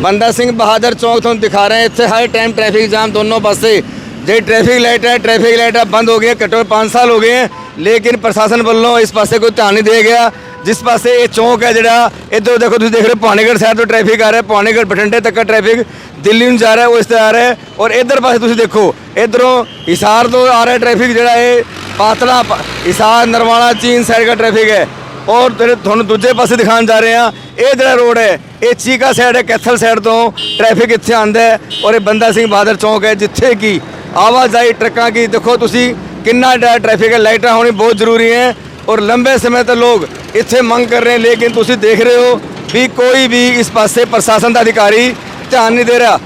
ਬੰਦਾ ਸਿੰਘ ਬਹਾਦਰ ਚੌਕ ਤੁਹਾਨੂੰ ਦਿਖਾ ਰਹੇ ਹਾਂ ਇੱਥੇ ਹਰ ਟਾਈਮ ਟ੍ਰੈਫਿਕ ਜਾਮ ਦੋਨੋਂ ਪਾਸੇ ਜਿਹੜੀ ਟ੍ਰੈਫਿਕ ਲਾਈਟ ਹੈ ਟ੍ਰੈਫਿਕ ਲਾਈਟਾਂ ਬੰਦ ਹੋ ਗਈਆਂ ਘੱਟੋ 5 ਸਾਲ ਹੋ ਗਏ ਹੈ ਲੇਕਿਨ ਪ੍ਰਸ਼ਾਸਨ ਵੱਲੋਂ ਇਸ ਪਾਸੇ ਕੋਈ ਧਿਆਨ ਨਹੀਂ ਦੇ ਗਿਆ ਜਿਸ ਪਾਸੇ ਇਹ ਚੌਕ ਹੈ ਜਿਹੜਾ ਇੱਧਰ ਦੇਖੋ ਤੁਸੀਂ ਦੇਖ ਰਹੇ ਹੋ ਭਾਣੇਗੜ੍ਹ ਸਾਈਡ ਤੋਂ ਟ੍ਰੈਫਿਕ ਆ ਰਿਹਾ ਭਾਣੇਗੜ੍ਹ ਬਠਿੰਡੇ ਤੱਕ ਦਾ ਟ੍ਰੈਫਿਕ ਦਿੱਲੀ ਨੂੰ ਜਾ ਰਿਹਾ ਉਹ ਇਸ ਤੇ ਆ ਰਿਹਾ ਹੈ ਔਰ ਇੱਧਰ ਪਾਸੇ ਤੁਸੀਂ ਦੇਖੋ ਇੱਧਰੋਂ ਹਿਸਾਰ ਤੋਂ ਆ ਰਿਹਾ ਟ੍ਰੈਫਿਕ ਜਿਹੜਾ ਇਹ ਪਾਤਲਾ ਪ- ਹਿਸਾਰ ਨਰਵਾਣਾ ਚੀਨ ਸਾਈਡ ਦਾ ਟ੍ਰੈਫਿਕ ਹੈ ਔਰ ਜਿਹੜੇ ਤੁਹਾਨੂੰ ਦੂਜੇ ਪਾਸੇ ਦਿਖਾਉਣ ਜਾ ਰਹੇ ਹਾਂ। ਇਹ ਜਿਹੜਾ ਰੋਡ ਹੈ, ਇਹ ਚੀਕਾ ਸਾਈਡ ਹੈ, ਕੈਥਲ ਸਾਈਡ ਤੋਂ ਟ੍ਰੈਫਿਕ ਇੱਥੇ ਆਂਦਾ ਹੈ ਔਰ ਇਹ ਬੰਦਾ ਸਿੰਘ ਬਹਾਦਰ ਚੌਂਕ ਹੈ, ਜਿੱਥੇ ਕਿ ਆਵਾਜਾਈ ਟਰੱਕਾਂ ਕੀ ਦੇਖੋ ਤੁਸੀਂ ਕਿੰਨਾ ਜ਼ਿਆਦਾ ਟ੍ਰੈਫਿਕ ਹੈ, ਲਾਈਟਾਂ ਹੋਣੀ ਬਹੁਤ ਜ਼ਰੂਰੀ ਹੈ ਔਰ ਲੰਬੇ ਸਮੇਂ ਤੋਂ ਲੋਕ ਇੱਥੇ ਮੰਗ ਕਰ ਰਹੇ ਲੇਕਿਨ ਤੁਸੀਂ ਦੇਖ ਰਹੇ ਹੋ ਵੀ ਕੋਈ ਵੀ ਇਸ ਪਾਸੇ ਪ੍ਰਸ਼ਾਸਨ ਦਾ ਅਧਿਕਾਰੀ ਧਿਆਨ ਨਹੀਂ ਦੇ ਰਿਹਾ।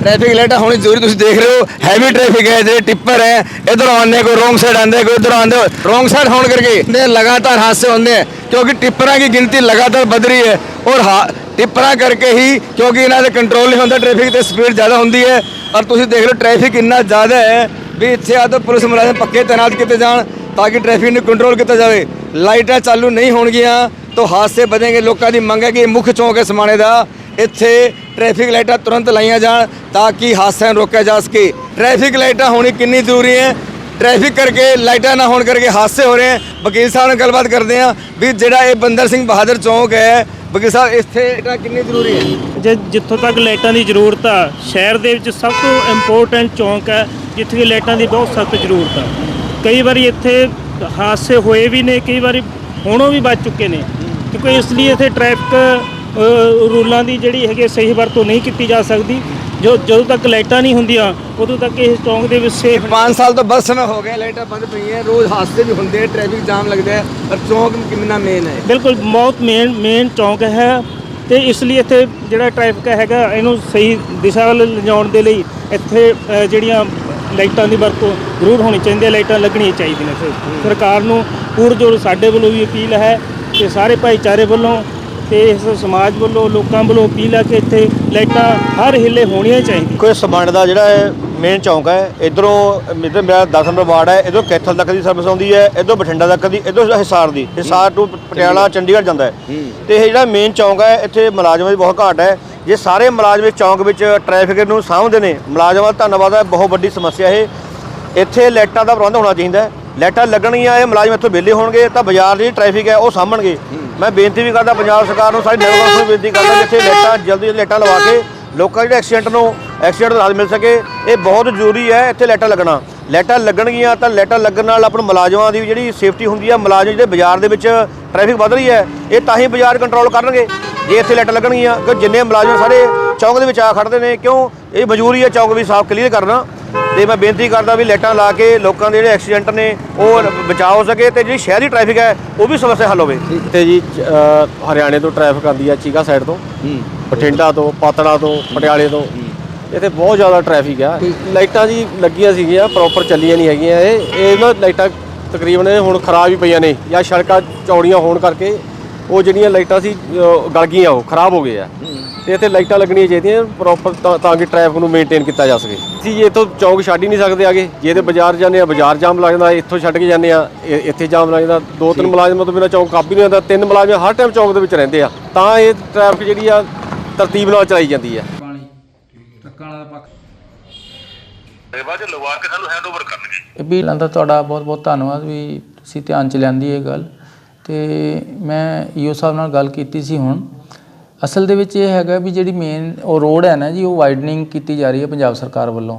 ਟ੍ਰੈਫਿਕ ਲਾਈਟਾਂ ਹੋਣੀ ਜ਼ਰੂਰੀ, ਤੁਸੀਂ ਦੇਖ ਰਹੇ ਹੋ ਹੈਵੀ ਟ੍ਰੈਫਿਕ ਹੈ, ਜਿਹੜੇ ਟਿੱਪਰ ਹੈ, ਇਧਰੋਂ ਆਉਂਦੇ ਕੋਈ ਰੋਂਗ ਸਾਈਡ ਆਉਂਦੇ, ਕੋਈ ਇਧਰੋਂ ਆਉਂਦੇ ਰੋਂਗ ਸਾਈਡ ਹੋਣ ਕਰਕੇ ਲਗਾਤਾਰ ਹਾਦਸੇ ਹੁੰਦੇ हैं ਕਿਉਂਕਿ ਟਿੱਪਰਾਂ ਦੀ ਗਿਣਤੀ ਲਗਾਤਾਰ बढ़ ਰਹੀ ਹੈ ਔਰ हाँ ਟਿੱਪਰਾਂ ਕਰਕੇ ਹੀ ਕਿਉਂਕਿ ਇਹਨਾਂ ਦੇ ਕੰਟਰੋਲ ਨਹੀਂ ਹੁੰਦਾ ਟ੍ਰੈਫਿਕ ਤੇ ਸਪੀਡ ਜ਼ਿਆਦਾ ਹੁੰਦੀ ਹੈ। ਔਰ ਤੁਸੀਂ ਦੇਖ ਲਓ ਟ੍ਰੈਫਿਕ ਇੰਨਾ ਜ਼ਿਆਦਾ ਹੈ ਵੀ ਇੱਥੇ ਆ ਤਾਂ ਪੁਲਿਸ ਮੁਲਾਜ਼ਮ ਪੱਕੇ ਤਾਇਨਾਤ ਕੀਤੇ ਜਾਣ ਤਾਂ ਕਿ ਟ੍ਰੈਫਿਕ ਨੂੰ ਕੰਟਰੋਲ ਕੀਤਾ ਜਾਵੇ। ਲਾਈਟਾਂ ਚਾਲੂ ਨਹੀਂ ਹੋਣਗੀਆਂ ਤਾਂ ਹਾਦਸੇ ਵਧਣਗੇ। ਲੋਕਾਂ ਦੀ ਮੰਗ ਹੈ ਕਿ ਮੁੱਖ ਚੌਂਕ ਹੈ ਸਮਾਣੇ ਦਾ। ਇੱਥੇ ਟ੍ਰੈਫਿਕ ਲਾਈਟਾਂ ਤੁਰੰਤ ਲਾਈਆਂ ਜਾਣ ਤਾਂ ਕਿ ਹਾਦਸਿਆਂ ਨੂੰ ਰੋਕਿਆ ਜਾ ਸਕੇ। ਟ੍ਰੈਫਿਕ ਲਾਈਟਾਂ ਹੋਣੀ ਕਿੰਨੀ ਜ਼ਰੂਰੀ ਹੈ ਟ੍ਰੈਫਿਕ ਕਰਕੇ ਲਾਈਟਾਂ ਨਾ ਹੋਣ ਕਰਕੇ ਹਾਦਸੇ ਹੋ ਰਹੇ ਹੈ। ਵਕੀਲ ਸਾਹਿਬ ਨਾਲ ਗੱਲਬਾਤ ਕਰਦੇ ਹਾਂ ਵੀ ਜਿਹੜਾ ਇਹ ਬੰਦਰ ਸਿੰਘ ਬਹਾਦਰ ਚੌਂਕ ਹੈ, ਵਕੀਲ ਸਾਹਿਬ, ਇੱਥੇ ਲਾਈਟਾਂ ਕਿੰਨੀ ਜ਼ਰੂਰੀ ਹੈ? ਜੇ ਜਿੱਥੋਂ ਤੱਕ ਲਾਈਟਾਂ ਦੀ ਜ਼ਰੂਰਤ ਆ, ਸ਼ਹਿਰ ਦੇ ਵਿੱਚ ਸਭ ਤੋਂ ਇੰਪੋਰਟੈਂਟ ਚੌਂਕ ਹੈ, ਜਿੱਥੇ ਕਿ ਲਾਈਟਾਂ ਦੀ ਬਹੁਤ ਸਖਤ ਜ਼ਰੂਰਤ ਆ। ਕਈ ਵਾਰੀ ਇੱਥੇ ਹਾਦਸੇ ਹੋਏ ਵੀ ਨੇ, ਕਈ ਵਾਰੀ ਹੋਣੋਂ ਵੀ ਬਚ ਚੁੱਕੇ ਨੇ। ਕਿਉਂਕਿ ਇਸ ਲਈ ਇੱਥੇ ਟ੍ਰੈਫਿਕ ਰੂਲਾਂ ਦੀ ਜਿਹੜੀ ਹੈਗੀ ਸਹੀ ਵਰਤੋਂ ਨਹੀਂ ਕੀਤੀ ਜਾ ਸਕਦੀ। ਜੋ ਜਦੋਂ ਤੱਕ ਲਾਈਟਾਂ ਨਹੀਂ ਹੁੰਦੀਆਂ ਉਦੋਂ ਤੱਕ ਇਹ ਚੌਂਕ ਦੇ ਵਿੱਚ ਸੇਫ ਪੰਜ ਸਾਲ ਤੋਂ ਬਸ ਨਾ ਹੋ ਗਿਆ ਲਾਈਟਾਂ ਬੰਦ ਪਈਆਂ ਰੋਜ਼ ਹਾਦਸੇ ਵੀ ਹੁੰਦੇ ਟ੍ਰੈਫਿਕ ਜਾਮ ਲੱਗਦਾ ਹੈ ਪਰ ਚੌਂਕ ਕਿੰਨਾ ਮੇਨ ਹੈ? ਬਿਲਕੁਲ ਬਹੁਤ ਮੇਨ ਮੇਨ ਚੌਂਕ ਹੈ ਤੇ ਇਸ ਲਈ ਇੱਥੇ ਜਿਹੜਾ ਟ੍ਰੈਫਿਕ ਹੈਗਾ ਇਹਨੂੰ ਸਹੀ ਦਿਸ਼ਾ ਵੱਲ ਲਿਜਾਉਣ ਦੇ ਲਈ ਇੱਥੇ ਜਿਹੜੀਆਂ ਲਾਈਟਾਂ ਦੀ ਵਰਤੋਂ ਜ਼ਰੂਰ ਹੋਣੀ ਚਾਹੀਦੀ ਹੈ ਲਾਈਟਾਂ ਲੱਗਣੀਆਂ ਚਾਹੀਦੀਆਂ ਨੇ ਸਰਕਾਰ ਨੂੰ ਪੂਰ ਜ਼ੋਰ ਸਾਡੇ ਵੱਲੋਂ ਵੀ ਅਪੀਲ ਹੈ ਕਿ ਸਾਰੇ ਭਾਈਚਾਰੇ ਵੱਲੋਂ ਤੇ ਇਸ ਸਮਾਜ ਵੱਲੋਂ ਲੋਕਾਂ ਵੱਲੋਂ ਅਪੀਲ ਹੈ ਕਿ ਇੱਥੇ ਲਾਈਟਾਂ ਹਰ ਹਿੱਲੇ ਹੋਣੀਆਂ ਚਾਹੀਦੀਆਂ। ਕੋਈ ਸਮਾਨ ਦਾ ਜਿਹੜਾ ਹੈ ਮੇਨ ਚੌਂਕ ਹੈ ਇਧਰੋਂ ਇੱਧਰ ਮੇਰਾ 10 ਨੰਬਰ ਵਾਰਡ ਹੈ ਇਧਰੋਂ ਕੈਥਲ ਤੱਕ ਦੀ ਸਰਵਿਸ ਆਉਂਦੀ ਹੈ ਇਧਰੋਂ ਬਠਿੰਡਾ ਤੱਕ ਦੀ ਇਧਰੋਂ ਹਿਸਾਰ ਦੀ ਹਿਸਾਰ ਤੋਂ ਪਟਿਆਲਾ ਚੰਡੀਗੜ੍ਹ ਜਾਂਦਾ ਹੈ। ਤੇ ਇਹ ਜਿਹੜਾ ਮੇਨ ਚੌਂਕ ਹੈ ਇੱਥੇ ਮੁਲਾਜ਼ਮਾਂ ਦੀ ਬਹੁਤ ਘਾਟ ਹੈ। ਜੇ ਸਾਰੇ ਮੁਲਾਜ਼ਮ ਇਸ ਚੌਂਕ ਵਿੱਚ ਟ੍ਰੈਫਿਕ ਨੂੰ ਸਾਂਭਦੇ ਨੇ ਮੁਲਾਜ਼ਮਾਂ ਦਾ ਧੰਨਵਾਦ ਹੈ ਬਹੁਤ ਵੱਡੀ ਸਮੱਸਿਆ ਇਹ। ਇੱਥੇ ਲਾਈਟਾਂ ਦਾ ਪ੍ਰਬੰਧ ਹੋਣਾ ਚਾਹੀਦਾ ਹੈ। ਲਾਈਟਾਂ ਲੱਗਣਗੀਆਂ, ਇਹ ਮੁਲਾਜ਼ਮ ਇੱਥੋਂ ਵਿਹਲੇ ਹੋਣਗੇ, ਤਾਂ ਬਾਜ਼ਾਰ ਦੀ ਟ੍ਰੈਫਿਕ ਹੈ ਉਹ ਸਾਂਭਣਗੇ। ਮੈਂ ਬੇਨਤੀ ਵੀ ਕਰਦਾ, ਪੰਜਾਬ ਸਰਕਾਰ ਨੂੰ ਸਾਰੀ ਨਗਰ ਨੂੰ ਬੇਨਤੀ ਕਰਦਾ ਕਿ ਇੱਥੇ ਲਾਈਟਾਂ, ਜਲਦੀ ਲਾਈਟਾਂ ਲਵਾ ਕੇ ਲੋਕਾਂ ਜਿਹੜੇ ਐਕਸੀਡੈਂਟ ਨੂੰ ਐਕਸੀਡੈਂਟ ਦਾ ਮਿਲ ਸਕੇ। ਇਹ ਬਹੁਤ ਜ਼ਰੂਰੀ ਹੈ, ਇੱਥੇ ਲਾਈਟਾਂ ਲੱਗਣਾ। ਲਾਈਟਾਂ ਲੱਗਣਗੀਆਂ, ਤਾਂ ਲਾਈਟਾਂ ਲੱਗਣ ਨਾਲ ਆਪਣੇ ਮੁਲਾਜ਼ਮਾਂ ਦੀ ਜਿਹੜੀ ਸੇਫਟੀ ਹੁੰਦੀ ਹੈ ਮੁਲਾਜ਼ਮ ਜਿਹੜੇ ਬਾਜ਼ਾਰ ਦੇ ਵਿੱਚ ਟ੍ਰੈਫਿਕ ਵੱਧ ਰਹੀ ਹੈ, ਇਹ ਤਾਂ ਹੀ ਬਾਜ਼ਾਰ ਕੰਟਰੋਲ ਕਰਨਗੇ, ਜੇ ਇੱਥੇ ਲਾਈਟਾਂ ਲੱਗਣਗੀਆਂ। ਕਿ ਜਿੰਨੇ ਮੁਲਾਜ਼ਮ ਸਾਰੇ ਚੌਂਕ ਦੇ ਵਿੱਚ ਆ ਖੜਦੇ ਨੇ, ਕਿਉਂ? ਇਹ ਮਜਬੂਰੀ ਹੈ, ਚੌਂਕ ਵੀ ਸਾਫ਼ ਕਲੀਅਰ ਕਰਨਾ। ਤੇ ਮੈਂ ਬੇਨਤੀ ਕਰਦਾ ਵੀ ਲਾਈਟਾਂ ਲਾ ਕੇ ਲੋਕਾਂ ਦੇ ਜਿਹੜੇ ਐਕਸੀਡੈਂਟ ਨੇ ਉਹ ਬਚਾਅ ਹੋ ਸਕੇ ਤੇ ਜਿਹੜੀ ਸ਼ਹਿਰੀ ਟ੍ਰੈਫਿਕ ਹੈ ਉਹ ਵੀ ਸਮੱਸਿਆ ਹੱਲ ਹੋਵੇ। ਤੇ ਜੀ ਹਰਿਆਣੇ ਤੋਂ ਟ੍ਰੈਫਿਕ ਆਉਂਦੀ ਆ ਚੀਕਾ ਸਾਈਡ ਤੋਂ ਬਠਿੰਡਾ ਤੋਂ ਪਾਤੜਾ ਤੋਂ ਪਟਿਆਲੇ ਤੋਂ। ਇੱਥੇ ਬਹੁਤ ਜ਼ਿਆਦਾ ਟ੍ਰੈਫਿਕ ਆ। ਲਾਈਟਾਂ ਜੀ ਲੱਗੀਆਂ ਸੀਗੀਆਂ ਪ੍ਰੋਪਰ ਚੱਲੀਆਂ ਨਹੀਂ ਹੈਗੀਆਂ। ਇਹ ਇਹ ਨਾ ਲਾਈਟਾਂ ਤਕਰੀਬਨ ਹੁਣ ਖਰਾਬ ਹੀ ਪਈਆਂ ਨੇ ਜਾਂ ਸੜਕਾਂ ਚੌੜੀਆਂ ਹੋਣ ਕਰਕੇ ਉਹ ਜਿਹੜੀਆਂ ਲਾਈਟਾਂ ਸੀ ਗਲ ਗਈਆਂ ਉਹ ਖਰਾਬ ਹੋ ਗਏ ਆ। ਤੇ ਇੱਥੇ ਲਾਈਟਾਂ ਲੱਗਣੀਆਂ ਚਾਹੀਦੀਆਂ ਪ੍ਰੋਪਰ ਤਾਂ ਕਿ ਟ੍ਰੈਫਿਕ ਨੂੰ ਮੇਨਟੇਨ ਕੀਤਾ ਜਾ ਸਕੇ। ਅਸੀਂ ਜੇ ਇੱਥੋਂ ਚੌਂਕ ਛੱਡ ਹੀ ਨਹੀਂ ਸਕਦੇ ਆਗੇ। ਜੇ ਤੇ ਬਾਜ਼ਾਰ ਜਾਂਦੇ ਆ ਬਾਜ਼ਾਰ ਜਾਮ ਲੱਗ ਜਾਂਦਾ ਇੱਥੋਂ ਛੱਡ ਕੇ ਜਾਂਦੇ ਆ ਇ- ਇੱਥੇ ਜਾਮ ਲੱਗ ਜਾਂਦਾ। ਦੋ ਤਿੰਨ ਮੁਲਾਜ਼ਮਾਂ ਤੋਂ ਬਿਨਾਂ ਚੌਂਕ ਕਾਬੂ ਨਹੀਂ ਹੁੰਦਾ ਤਿੰਨ ਮੁਲਾਜ਼ਮ ਹਰ ਟਾਈਮ ਚੌਂਕ ਦੇ ਵਿੱਚ ਰਹਿੰਦੇ ਆ। ਤਾਂ ਇਹ ਟ੍ਰੈਫਿਕ ਜਿਹੜੀ ਆ ਤਰਤੀਬ ਨਾਲ ਚਲਾਈ ਜਾਂਦੀ ਆ। ਇਹ ਵੀ ਦਾ ਤੁਹਾਡਾ ਬਹੁਤ ਬਹੁਤ ਧੰਨਵਾਦ ਵੀ ਤੁਸੀਂ ਧਿਆਨ ਚ ਲਿਆਂਦੀ ਇਹ ਗੱਲ। ਤੇ ਮੈਂ ਈਓ ਸਾਹਿਬ ਨਾਲ ਗੱਲ ਕੀਤੀ ਸੀ ਹੁਣ। ਅਸਲ ਦੇ ਵਿੱਚ ਇਹ ਹੈਗਾ ਵੀ ਜਿਹੜੀ ਮੇਨ ਉਹ ਰੋਡ ਹੈ ਨਾ ਜੀ, ਉਹ ਵਾਈਡਨਿੰਗ ਕੀਤੀ ਜਾ ਰਹੀ ਹੈ ਪੰਜਾਬ ਸਰਕਾਰ ਵੱਲੋਂ।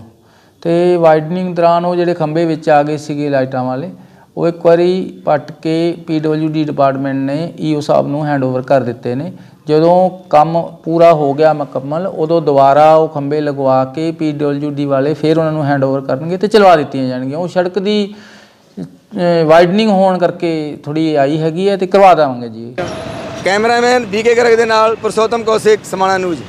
ਤੇ ਵਾਈਡਨਿੰਗ ਦੌਰਾਨ ਉਹ ਜਿਹੜੇ ਖੰਭੇ ਵਿੱਚ ਆ ਗਏ ਸੀਗੇ ਲਾਈਟਾਂ ਵਾਲੇ, ਉਹ ਇੱਕ ਵਾਰੀ ਪੱਟ ਕੇ ਪੀਡਬਲਯੂਡੀ ਡਿਪਾਰਟਮੈਂਟ ਨੇ ਈਓ ਸਾਹਿਬ ਨੂੰ ਹੈਂਡਓਵਰ ਕਰ ਦਿੱਤੇ ਨੇ। ਜਦੋਂ ਕੰਮ ਪੂਰਾ ਹੋ ਗਿਆ ਮੁਕੰਮਲ, ਉਦੋਂ ਦੁਬਾਰਾ ਉਹ ਖੰਭੇ ਲਗਵਾ ਕੇ ਪੀਡਬਲਯੂਡੀ ਵਾਲੇ ਫਿਰ ਉਹਨਾਂ ਨੂੰ ਹੈਂਡਓਵਰ ਕਰਨਗੇ ਤੇ ਚਲਵਾ ਦਿੱਤੀਆਂ ਜਾਣਗੀਆਂ। ਉਹ ਸੜਕ ਦੀ ਵਾਈਡਨਿੰਗ ਹੋਣ ਕਰਕੇ ਥੋੜੀ ਆਈ ਹੈਗੀ ਹੈ ਤੇ ਕਰਵਾ ਦੇਵਾਂਗੇ ਜੀ। ਕੈਮਰਾਮੈਨ ਬੀਕੇ ਗਰਗ ਦੇ ਨਾਲ ਪੁਰਸ਼ੋਤਮ ਕੌਸ਼ਿਕ, ਸਮਾਣਾ ਨਿਊਜ਼